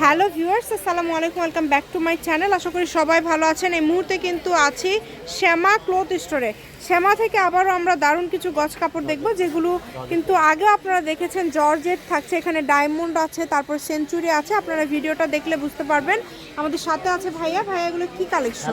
Hello viewers, আসসালামু আলাইকুম, welcome back to my channel. আশা করি সবাই ভালো আছেন। এই মুহূর্তে কিন্তু আছি শ্যামা ক্লোথ স্টোরে। শ্যামা থেকে আবারও আমরা দারুণ কিছু গছ কাপড় দেখব যেগুলো কিন্তু আগেও আপনারা দেখেছেন জর্জেট থাকছে এখানে ডায়মন্ড আছে তারপর সেঞ্চুরি আছে আপনারা ভিডিওটা দেখলে বুঝতে পারবেন। আমাদের সাথে আছে ভাইয়া ভাইয়া এগুলো কি কালেকশন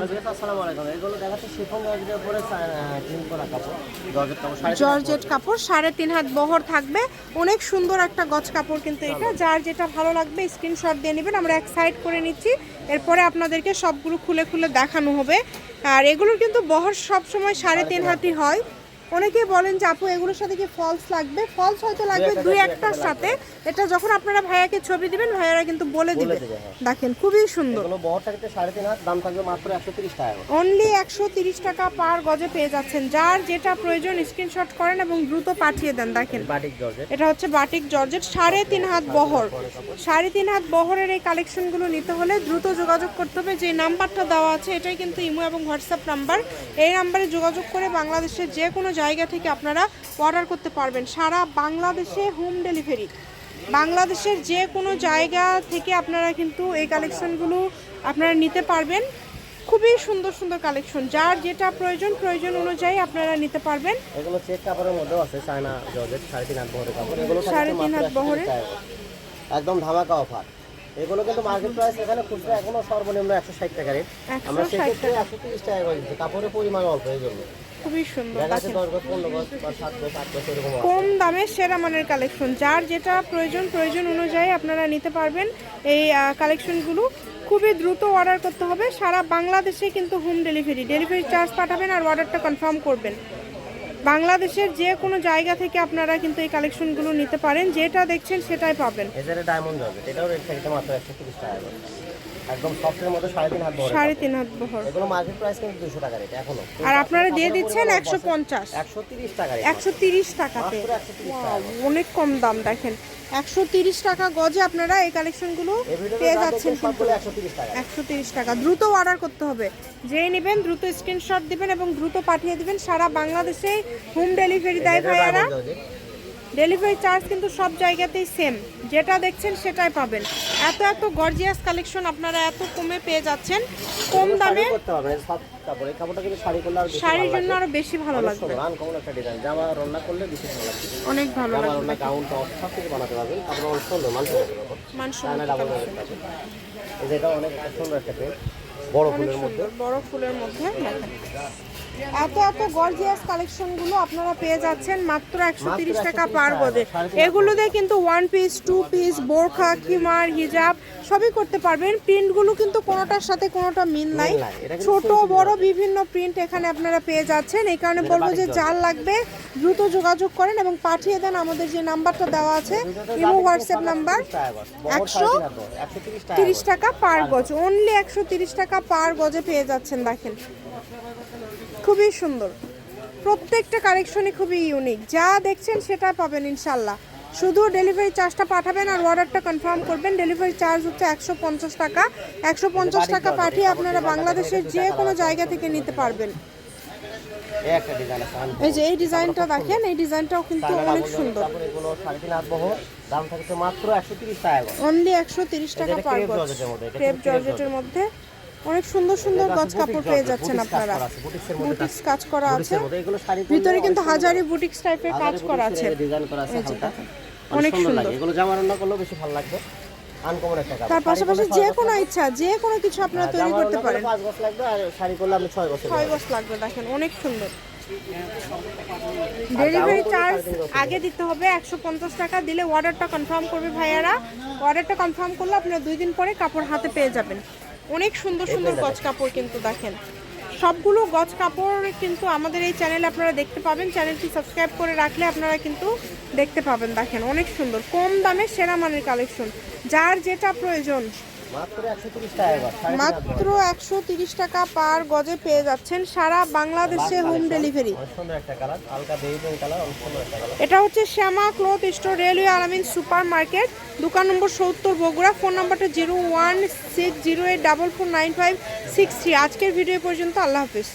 জর্জেট কাপড় সাড়ে তিন হাত বহর। থাকবে। অনেক সুন্দর একটা গছ কাপড় কিন্তু এটা যার যেটা ভালো লাগবে স্ক্রিনশট দিয়ে নেবেন। আমরা এক সাইড করে নিচ্ছি এরপরে আপনাদেরকে সবগুলো খুলে খুলে দেখানো হবে। আর এগুলোর কিন্তু বহর সবসময় সাড়ে তিন হাতি হয়। অনেকে বলেন যে আপু এগুলোর সাথে কি ফলস লাগবে? ফলস হয়তো লাগবে দুই একটার সাথে। এটা যখন আপনারা ভাইয়াকে ছবি দিবেন ভাইয়ারা কিন্তু বলে দিবে। হ্যাঁ। দেখেন খুবই সুন্দর। দাম থাকবে মাত্র একশো তিরিশ টাকা অনলি একশো তিরিশ টাকা পার গজে পেয়ে যাচ্ছেন। যার যেটা প্রয়োজন স্ক্রিনশট করেন এবং দ্রুত পাঠিয়ে দেন। দেখেন এটা হচ্ছে বাটিক জর্জেট সাড়ে তিন হাত বহর। সাড়ে তিন হাত বহরের এই কালেকশনগুলো নিতে হলে দ্রুত যোগাযোগ করতে হবে। যে নাম্বারটা দেওয়া আছে এটাই কিন্তু ইমো এবং হোয়াটসঅ্যাপ নাম্বার। এই নাম্বারে যোগাযোগ করে বাংলাদেশের যে কোনো জায়গা থেকে আপনারা অর্ডার করতে পারবেন। সারা বাংলাদেশে হোম ডেলিভারি বাংলাদেশের যে কোনো জায়গা থেকে আপনারা কিন্তু এই কালেকশনগুলো আপনারা নিতে পারবেন। খুবই সুন্দর সুন্দর কালেকশন যার যেটা প্রয়োজন প্রয়োজন অনুযায়ী আপনারা নিতে পারবেন। এগুলো চেক কাপড়ের মধ্যেও আছে চায়না জর্জেট সাড়ে তিন হাত বহরের কাপড়। এগুলো সাড়ে তিন হাত বহরের? একদম ধামাকা অফার এগুলো কিন্তু মার্কেট প্রাইস এখানে খুচরা এখনও সর্বনিম্ন একশো ষাট টাকা রেট 160 আমরা সেক্ষেত্রে একশো তিরিশ টাকা করে দিচ্ছি। কাপড়ের পরিমাণ অল্প এই জন্য। খুবই সুন্দর আছে। কম দামে সেরা মানের কালেকশন যার যেটা প্রয়োজন প্রয়োজন অনুযায়ী আপনারা নিতে পারবেন এই কালেকশনগুলো খুবই দ্রুত অর্ডার করতে হবে। সারা বাংলাদেশে কিন্তু হোম ডেলিভারি ডেলিভারি চার্জ পাঠাবেন আর অর্ডারটা কনফার্ম করবেন। বাংলাদেশের যে কোনো জায়গা থেকে আপনারা কিন্তু এই কালেকশনগুলো নিতে পারেন, যেটা দেখছেন সেটাই পাবেন ডায়মন্ড হবে এটাও রেট থাকে মাত্র একশো টাকা। একদম সফটের মধ্যে সাড়ে তিন হাত বহরের সাড়ে তিন হাত বহর। এগুলো মার্কেট প্রাইস কিন্তু দুশো টাকা রেট এখনও। আর আপনারা দিয়ে দিচ্ছেন একশো পঞ্চাশ। একশো তিরিশ টাকা একশো তিরিশ টাকাতে। অনেক কম দাম দেখেন। একশো তিরিশ টাকা গজে আপনারা এই কালেকশনগুলো পেয়ে যাচ্ছেন একশো তিরিশ টাকা দ্রুত অর্ডার করতে হবে। যেই নেবেন দ্রুত স্ক্রিনশট দিবেন এবং দ্রুত পাঠিয়ে দিবেন। সারা বাংলাদেশে হোম ডেলিভারি দেয় ভাইয়ারা। ডেলিভারি চার্জ কিন্তু সব জায়গাতেই সেম যেটা দেখছেন সেটাই পাবেন। এত এত গর্জিয়াস কালেকশন আপনারা এত কমে পেয়ে যাচ্ছেন। কম দামে শাড়ির জন্য। আরও বেশি ভালো লাগবে। অনেক ভালো লাগবে। এটা অনেক সুন্দর একটা বড় ফুলের মধ্যে। বড় ফুলের মধ্যে। দেখেন এত এত গর্জিয়াস কালেকশনগুলো আপনারা পেয়ে যাচ্ছেন মাত্র একশো তিরিশ টাকা পার গজে এগুলোতে কিন্তু ওয়ান পিস টু পিস বোরখা কিমার হিজাব সবই করতে পারবেন। প্রিন্টগুলো কিন্তু কোনোটার সাথে কোনোটা মিল নাই। ছোট বড় বিভিন্ন প্রিন্ট এখানে আপনারা পেয়ে যাচ্ছেন। এই কারণে বলব যে যার লাগবে দ্রুত যোগাযোগ করেন এবং পাঠিয়ে দেন। আমাদের যে নাম্বারটা দেওয়া আছে ইমো হোয়াটসঅ্যাপ নাম্বার একশো তিরিশ টাকা পার গজ। অনলি একশো তিরিশ টাকা পার গজে পেয়ে যাচ্ছেন দেখেন। খুবই সুন্দর। প্রত্যেকটা কালেকশনই খুবই ইউনিক যা দেখছেন সেটা পাবেন ইনশাল্লাহ শুধু ডেলিভারি চার্জটা পাঠাবেন আর অর্ডারটা কনফার্ম করবেন। ডেলিভারি চার্জ হচ্ছে একশো পঞ্চাশ টাকা। একশো পঞ্চাশ টাকা পাঠিয়ে আপনারা বাংলাদেশের যে কোনো জায়গা থেকে নিতে পারবেন। এই যে এই ডিজাইনটা দেখেন এই ডিজাইনটাও কিন্তু অনেক সুন্দর। দাম থাকছে মাত্র একশো তিরিশ টাকা। অনলি একশো তিরিশ টাকা পার ক্রেপ জর্জেটের মধ্যে। অনেক সুন্দর সুন্দর গজ কাপড় পেয়ে যাচ্ছেন আপনারা। বুটিক্স কাজ করা আছে। ভিতরে কিন্তু হাজারি বুটিক্স টাইপের কাজ করা আছে। ডিজাইন করা আছে হালকা। অনেক সুন্দর এগুলো জামা রান্না করলেও বেশি ভালো লাগবে। তার পাশাপাশি যে কোনো ইচ্ছা যে কোনো কিছু আপনারা লাগবে। তৈরি করতে পারেন। পাঁচ বছর লাগবে আর শাড়ি করলে আপনি ছয় বছর ছয় বছর লাগবে দেখেন অনেক সুন্দর। ডেলিভারি চার্জ আগে দিতে হবে একশো পঞ্চাশ টাকা দিলে অর্ডারটা কনফার্ম করবে ভাইয়ারা। অর্ডারটা কনফার্ম করলে আপনারা দুই দিন পরে কাপড় হাতে পেয়ে যাবেন। অনেক সুন্দর সুন্দর গজ কাপড় কিন্তু দেখেন। সবগুলো গজ কাপড় কিন্তু আমাদের এই চ্যানেলে আপনারা দেখতে পাবেন। চ্যানেলটি সাবস্ক্রাইব করে রাখলে আপনারা কিন্তু দেখতে পাবেন দেখেন। অনেক সুন্দর কম দামে সেরা মানের কালেকশন। যার যেটা প্রয়োজন মাত্র একশো তিরিশ টাকা পার গজে পেয়ে যাচ্ছেন সারা বাংলাদেশে হোম ডেলিভারি এটা হচ্ছে Shyama cloth store railway Alamin super market দোকান নম্বর সত্তর বগুড়া ফোন নাম্বারটা zero one six zero eight double four nine five six three. আজকের ভিডিও পর্যন্ত আল্লাহ হাফিজ।